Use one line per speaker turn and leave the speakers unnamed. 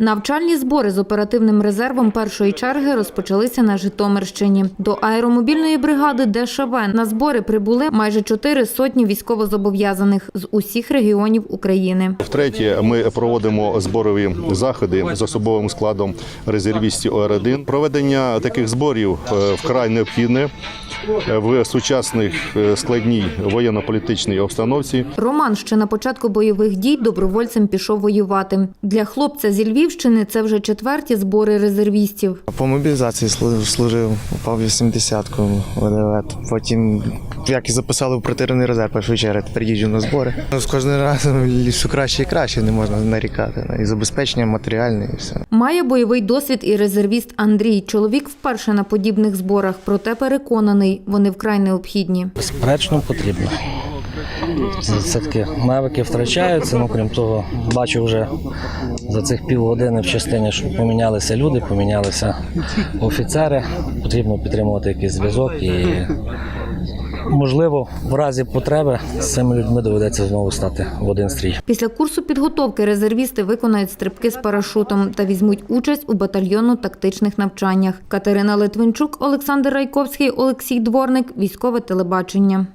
Навчальні збори з оперативним резервом першої черги розпочалися на Житомирщині. До аеромобільної бригади ДШВ на збори прибули майже чотири сотні військовозобов'язаних з усіх регіонів України.
Втретє, ми проводимо зборові заходи з особовим складом резервістів ОР-1. Проведення таких зборів е, вкрай необхідне е, в сучасній е, складній воєнно-політичній обстановці.
Роман ще на початку бойових дій добровольцем пішов воювати. Для хлопця зі Львівщини це вже четверті збори резервістів.
По мобілізації слу- служив, попав 80-ку ВДВ. Потім, як і записали в протирний резерв першої черги, тепер їжджу на збори. Ну, З кожним разом все краще і краще, не можна нарікати. І забезпечення матеріальне, і все.
Має бойовий досвід і резервіст Андрій. Чоловік вперше на подібних зборах, проте переконаний, вони вкрай необхідні.
Безперечно, потрібно. Все-таки навики втрачаються. Ну, крім того, бачу вже за цих півгодини в частині, що помінялися люди, помінялися офіцери. Потрібно підтримувати якийсь зв'язок і, можливо, в разі потреби з цими людьми доведеться знову стати в один стрій.
Після курсу підготовки резервісти виконають стрибки з парашутом та візьмуть участь у батальйонно-тактичних навчаннях. Катерина Литвинчук, Олександр Райковський, Олексій Дворник. Військове телебачення.